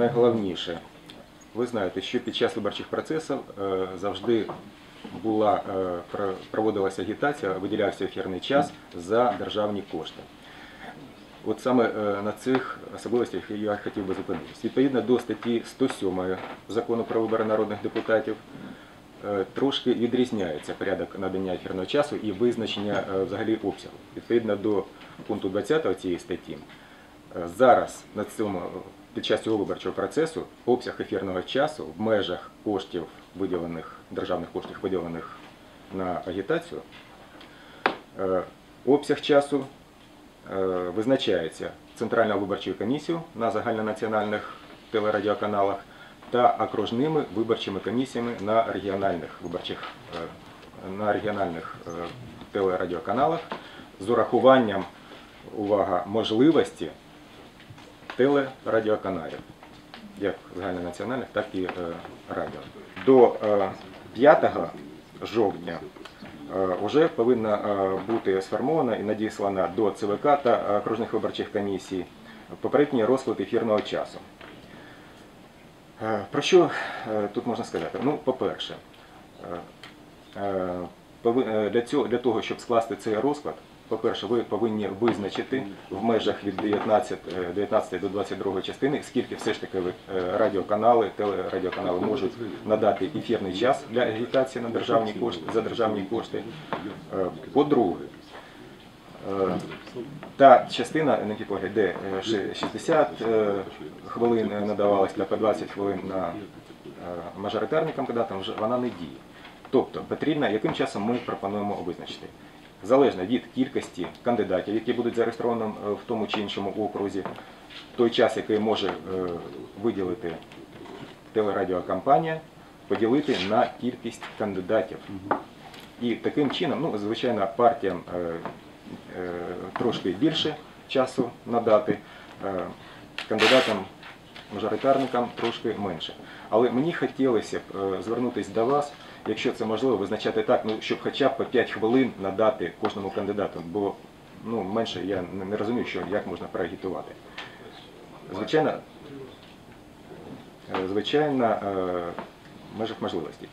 найголовніше. Ви знаєте, що під час виборчих процесів е, завжди була, е, проводилася агітація, виділявся ефірний час за державні кошти. От саме е, на цих особливостях я хотів би зупинитися. Відповідно до статті 107 закону про вибори народних депутатів трошки відрізняється порядок надання ефірного часу і визначення взагалі обсягу. Відповідно до пункту 20 цієї статті, зараз на цьому під час цього виборчого процесу обсяг ефірного часу в межах коштів виділених державних коштів виділених на агітацію. е, Обсяг часу е, визначається Центральною виборчою комісією на загальнонаціональних телерадіоканалах та окружними виборчими комісіями на регіональних виборчих е, на регіональних телерадіоканалах з урахуванням увага можливості телерадіоканалів, як загальнонаціональних, так і е, радіо. До е, 5 жовтня вже повинна е, бути сформована і надіслана до ЦВК та окружних виборчих комісій попередній розклад ефірного часу. Е, Про що е, тут можна сказати? Ну, по-перше, е, е, е, для того, щоб скласти цей розклад, по-перше, ви повинні визначити в межах від 19, е, 19 до 22 частини, скільки все ж таки е, радіоканали, телерадіоканали можуть надати ефірний час для агітації на державні кошти, за державні кошти. Е, По-друге, е, та частина, де е, 60 е, хвилин е, надавалось для по 20 хвилин на е, мажоритарникам кандидатам, вона не діє. Тобто потрібно, яким часом ми пропонуємо визначити. Залежно від кількості кандидатів, які будуть зареєстровані е, в тому чи іншому окрузі, той час, який може е, виділити телерадіокампанія, поділити на кількість кандидатів. І таким чином, ну, звичайно, партіям е, трошки більше часу надати, кандидатам, мажоритарникам трошки менше. Але мені хотілося б звернутися до вас, якщо це можливо, визначати так, ну, щоб хоча б по 5 хвилин надати кожному кандидату, бо ну, менше я не- розумію, що, як можна проагітувати. Звичайно, е, звичайно, е, в межах можливостей.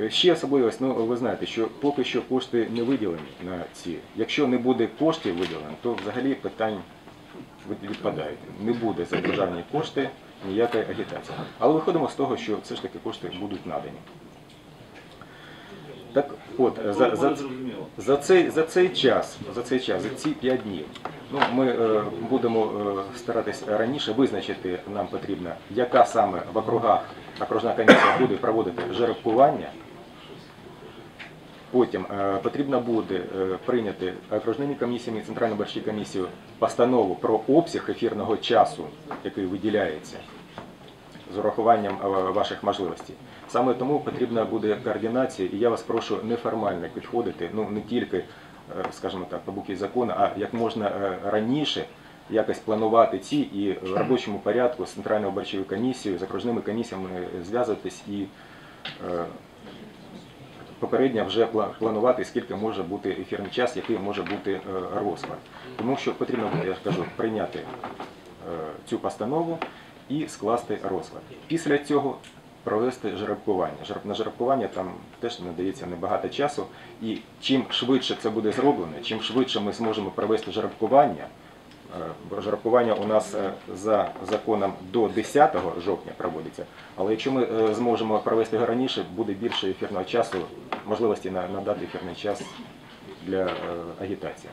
Е, Ще особливість, ну ви знаєте, що поки що кошти не виділені на ці. Якщо не буде коштів виділено, то взагалі питань відпадають. Не буде за державні кошти ніякої агітації. Але виходимо з того, що все ж таки кошти будуть надані. Так от, е, за, за, за, цей, за цей час, за цей час, за ці 5 днів, ну, ми е, будемо е, старатись раніше визначити, нам потрібно, яка саме в округах окружна комісія буде проводити жеребкування. Потім е, потрібно буде е, прийняти окружними комісіями і Центральною виборчою комісією постанову про обсяг ефірного часу, який виділяється з урахуванням е, ваших можливостей. Саме тому потрібна буде координація, і я вас прошу неформально підходити, ну не тільки, е, скажімо так, по букві закону, а як можна е, раніше якось планувати ці і в робочому порядку з Центральною виборчою комісією, з окружними комісіями зв'язуватись і попередньо вже планувати, скільки може бути ефірний час, який може бути розклад. Тому що потрібно буде, я кажу, прийняти цю постанову і скласти розклад. Після цього провести жеребкування. На жеребкування там теж надається небагато часу. І чим швидше це буде зроблено, чим швидше ми зможемо провести жеребкування, е, жеребкування у нас е, за законом до 10 жовтня проводиться. Але якщо ми е, зможемо провести його раніше, буде більше ефірного часу, можливості на- надати ефірний час для агітації.